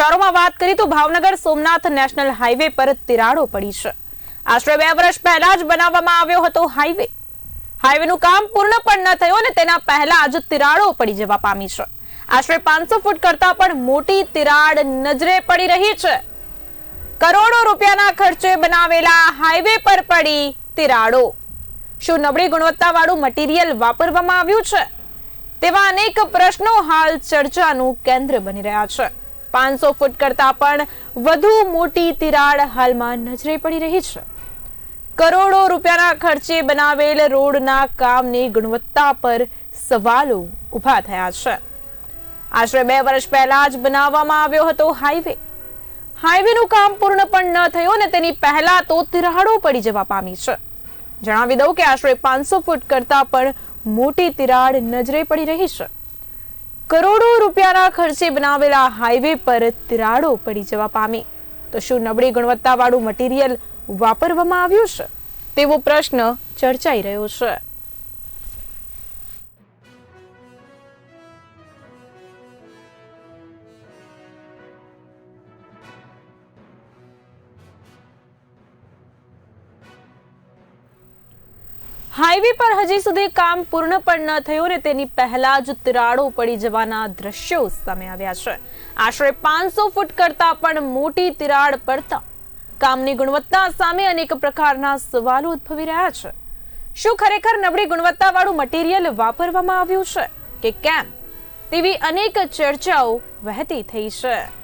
સમાચારોમાં વાત કરીએ તો ભાવનગર સોમનાથ નેશનલ હાઈવે પર તિરાડો પડી છે. આશરે બે વર્ષ પહેલા જ બનાવવામાં આવ્યો હતો હાઈવે. હાઈવેનું કામ પૂર્ણ પણ ન થયું અને તેના પહેલા જ તિરાડો પડી જવા પામી છે. આશરે પાંચસો ફૂટ કરતા પણ મોટી તિરાડ નજરે પડી રહી છે. કરોડો રૂપિયાના ખર્ચે બનાવેલા હાઈવે પર પડી તિરાડો. શું નબળી ગુણવત્તાવાળું મટીરિયલ વાપરવામાં આવ્યું છે? તેવા અનેક પ્રશ્નો હાલ ચર્ચાનું કેન્દ્ર બની રહ્યા છે. પાંચસો ફૂટ કરતા પણ વધુ મોટી તિરાડ હાલમાં નજરે પડી રહી છે. કરોડો રૂપિયાના ખર્ચે બનાવેલ રોડના કામની ગુણવત્તા પર સવાલો ઊભા થયા છે. આશરે બે વર્ષ પહેલા જ બનાવવામાં આવ્યો હતો હાઈવે. હાઈવેનું કામ પૂર્ણ પણ ન થયું અને તેની પહેલા તો તિરાડો પડી જવા પામી છે. જણાવી દઉં કે આશરે પાંચસો ફૂટ કરતા પણ મોટી તિરાડ નજરે પડી રહી છે. કરોડો રૂપિયાના ખર્ચે બનાવેલા હાઈવે પર તિરાડો પડી જવા પામી. તો શું નબળી ગુણવત્તાવાળું મટીરિયલ વાપરવામાં આવ્યું છે? તેવો પ્રશ્ન ચર્ચાઈ રહ્યો છે. હાઈવે પર હજી સુધી કામ પૂર્ણ પણ ન થયું ને તેની પહેલા જ તિરાડો પડી જવાના દ્રશ્યો સામે આવ્યા છે. આશરે પાંચસો ફૂટ કરતા પણ મોટી તિરાડ પડતા કામની ગુણવત્તા સામે અનેક પ્રકારના સવાલો ઉદ્ભવી રહ્યા છે. શું ખરેખર નબળી ગુણવત્તાવાળું મટીરિયલ વાપરવામાં આવ્યું છે? કે કેમ? તેવી અનેક ચર્ચાઓ વહેતી થઈ છે.